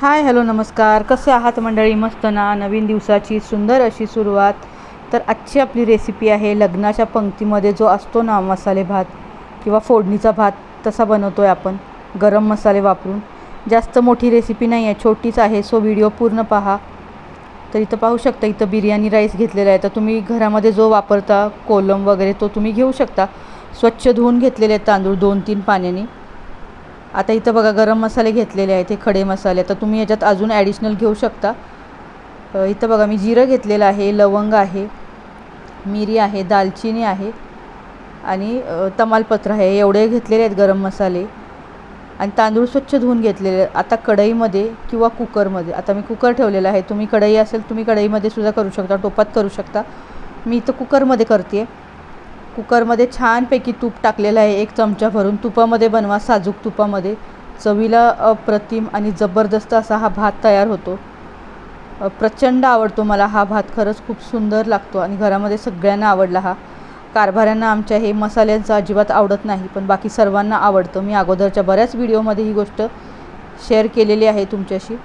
Hi hello नमस्कार. कसे आहात मंडळी? मस्त ना? नवीन दिवसाची सुंदर अशी सुरुवात. तर आजची आपली रेसिपी आहे लग्नाच्या पंक्तीमध्ये जो असतो ना मसाले भात किंवा फोडणीचा भात तसा बनवतो आहे आपण. गरम मसाले वापरून. जास्त मोठी रेसिपी नाही आहे छोटीच आहे. सो व्हिडिओ पूर्ण पहा. तर इथं पाहू शकता इथं बिर्याणी राईस घेतलेला आहे. तर तुम्ही घरामध्ये जो वापरता कोलम वगैरे तो तुम्ही घेऊ शकता. स्वच्छ धुवून घेतलेले आहेत तांदूळ दोन तीन पाण्याने. आता इथं बघा गरम मसाले घेतलेले आहेत हे खडे मसाले. तर तुम्ही याच्यात अजून ॲडिशनल घेऊ शकता. इथं बघा मी जिरं घेतलेलं आहे लवंग आहे मिरी आहे दालचिनी आहे आणि तमालपत्र आहे. एवढे घेतलेले आहेत गरम मसाले. आणि तांदूळ स्वच्छ धुवून घेतलेले आता कढईमध्ये किंवा कुकरमध्ये. आता मी कुकर ठेवलेला आहे. तुम्ही कढई असेल तुम्ही कढईमध्ये सुद्धा करू शकता टोपात करू शकता. मी इथं कुकरमध्ये करते आहे कुकरमध्ये छानपैकी तूप टाकलेलं आहे. एक चमचा भरून तुपामध्ये बनवा साजूक तुपामध्ये. चवीला अप्रतिम आणि जबरदस्त असा हा भात तयार होतो. प्रचंड आवडतो मला हा भात. खरंच खूप सुंदर लागतो आणि घरामध्ये सगळ्यांना आवडला हा. कारभाऱ्यांना आमच्या हे मसाल्यांचं अजिबात आवडत नाही पण बाकी सर्वांना आवडतं. मी अगोदरच्या बऱ्याच व्हिडिओमध्ये ही गोष्ट शेअर केलेली आहे तुमच्याशी.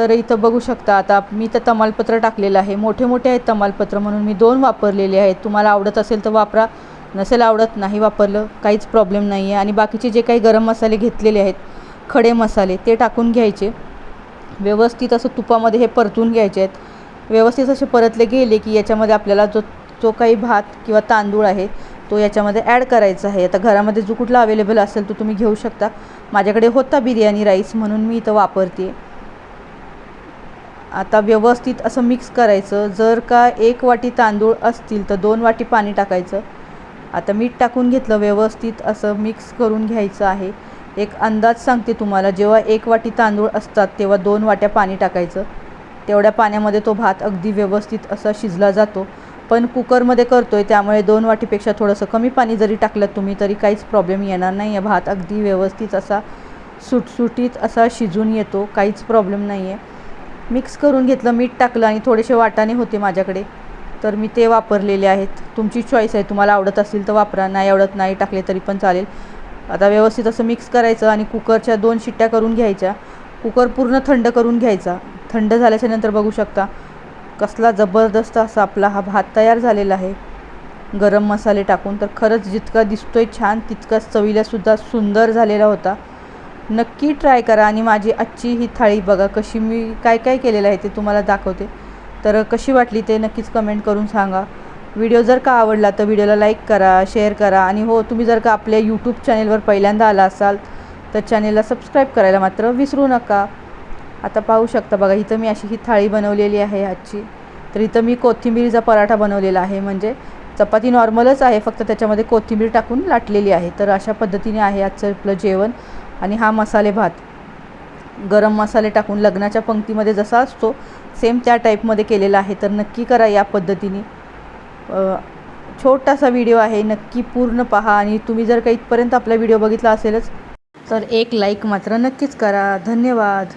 तर इथं बघू शकता आता मी तर तमालपत्र टाकलेलं आहे. मोठे मोठे आहेत तमालपत्र म्हणून मी दोन वापरलेले आहेत. तुम्हाला आवडत असेल तर वापरा नसेल आवडत नाही वापरलं काहीच प्रॉब्लेम नाही आहे आणि बाकीचे जे काही गरम मसाले घेतलेले आहेत खडे मसाले ते टाकून घ्यायचे. व्यवस्थित असं तुपामध्ये हे परतून घ्यायचे आहेत. व्यवस्थित असे परतले गेले की याच्यामध्ये आपल्याला जो जो काही भात किंवा तांदूळ आहे तो याच्यामध्ये ॲड करायचा आहे. आता घरामध्ये जो कुठला अवेलेबल असेल तो तुम्ही घेऊ शकता. माझ्याकडे होता बिर्याणी राईस म्हणून मी इथं वापरते. आता व्यवस्थित असं मिक्स करायचं. जर का एक वाटी तांदूळ असतील तर दोन वाटी पाणी टाकायचं. आता मीठ टाकून घेतलं व्यवस्थित असं मिक्स करून घ्यायचं आहे. एक अंदाज सांगते तुम्हाला जेव्हा एक वाटी तांदूळ असतात तेव्हा दोन वाट्या पाणी टाकायचं. तेवढ्या पाण्यामध्ये तो भात अगदी व्यवस्थित असा शिजला जातो. पण कुकरमध्ये करतो आहे त्यामुळे दोन वाटीपेक्षा थोडंसं कमी पाणी जरी टाकलं तुम्ही तरी काहीच प्रॉब्लेम येणार नाही. आहे भात अगदी व्यवस्थित असा सुटसुटीत असा शिजून येतो काहीच प्रॉब्लेम नाही आहे मिक्स करून घेतलं मीठ टाकलं आणि थोडेसे वाटाणे होते माझ्याकडे. तर मी ते वापरलेले आहेत. तुमची चॉईस आहे. तुम्हाला आवडत असतील तर वापरा. नाही आवडत नाही टाकले तरी पण चालेल. आता व्यवस्थित असं मिक्स करायचं आणि कुकरच्या दोन शिट्ट्या करून घ्यायच्या. कुकर पूर्ण थंड करून घ्यायचा. थंड झाल्याच्यानंतर बघू शकता कसला जबरदस्त असा आपला हा भात तयार झालेला आहे. गरम मसाले टाकून. तर खरंच जितका दिसतोय छान तितकाच चवीलासुद्धा सुंदर झालेला होता. नक्की ट्राय करा आणि माझी आजची ही थाळी बघा कशी मी काय काय केलेलं आहे ते तुम्हाला दाखवते. तर कशी वाटली ते नक्कीच कमेंट करून सांगा. व्हिडिओ जर का आवडला तर व्हिडिओला लाईक करा शेअर करा आणि हो तुम्ही जर का आपल्या यूट्यूब चॅनेलवर पहिल्यांदा आला असाल तर चॅनेलला सबस्क्राईब करायला मात्र विसरू नका. आता पाहू शकता बघा इथं मी अशी ही थाळी बनवलेली आहे आजची. तर इथं मी कोथिंबीरीचा पराठा बनवलेला आहे म्हणजे चपाती नॉर्मलच आहे फक्त त्याच्यामध्ये कोथिंबीर टाकून लाटलेली आहे. तर अशा पद्धतीने आहे आजचं आपलं जेवण. आणि हा मसाले भात. गरम मसाले टाकून लग्नाच्या पंक्तीमध्ये जसा असतो सेम त्या टाईपमध्ये केलेला आहे. तर नक्की करा या पद्धतीने. छोटासा व्हिडिओ आहे. नक्की पूर्ण पहा. आणि तुम्ही जर का इथपर्यंत आपला व्हिडिओ बघितला असेलच तर एक लाईक मात्र नक्कीच करा. धन्यवाद.